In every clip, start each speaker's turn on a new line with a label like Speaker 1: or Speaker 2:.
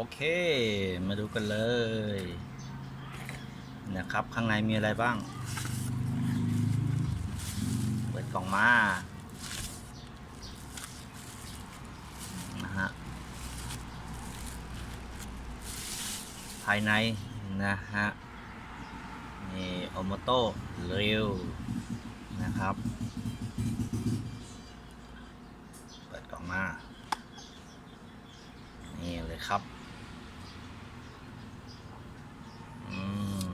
Speaker 1: โอเค มาดูกันเลย นะครับ ข้างในมีอะไรบ้าง เปิดกล่องมานะฮะภายในนะฮะนี่โอโมโต้เร็วนะครับ เปิดกล่องมา นี่เลยครับ อืม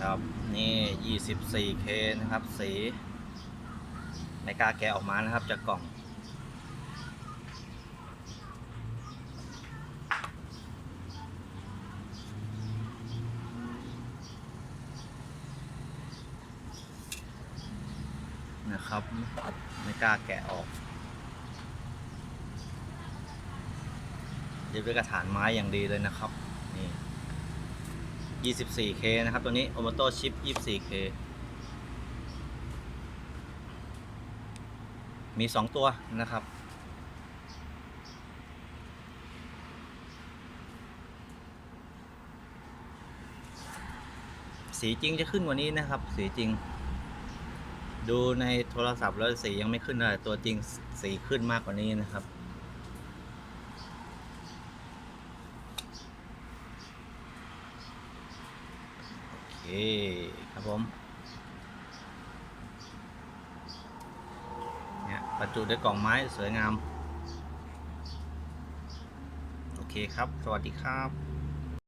Speaker 1: ครับ นี่ 24K นะครับ สีไม่กล้าแกะออกมานะครับจากกล่อง นะครับ ไม่กล้าแกะออกยึดด้วยกระถานไม้อย่างดีเลยนะครับ นี่ 24K นะครับ ตัวนี้ o m o t o Chip 24K มี 2 ตัวนะครับ สีจริงจะขึ้นกว่านี้นะครับ สีจริง ดูในโทรศัพท์แล้วสียังไม่ขึ้นเลยตัวจริงสีขึ้นมากกว่านี้นะครับ เคครับผมเนี่ยประจุด้วยกล่องไม้สวยงาม โอเคครับ สวัสดีครับ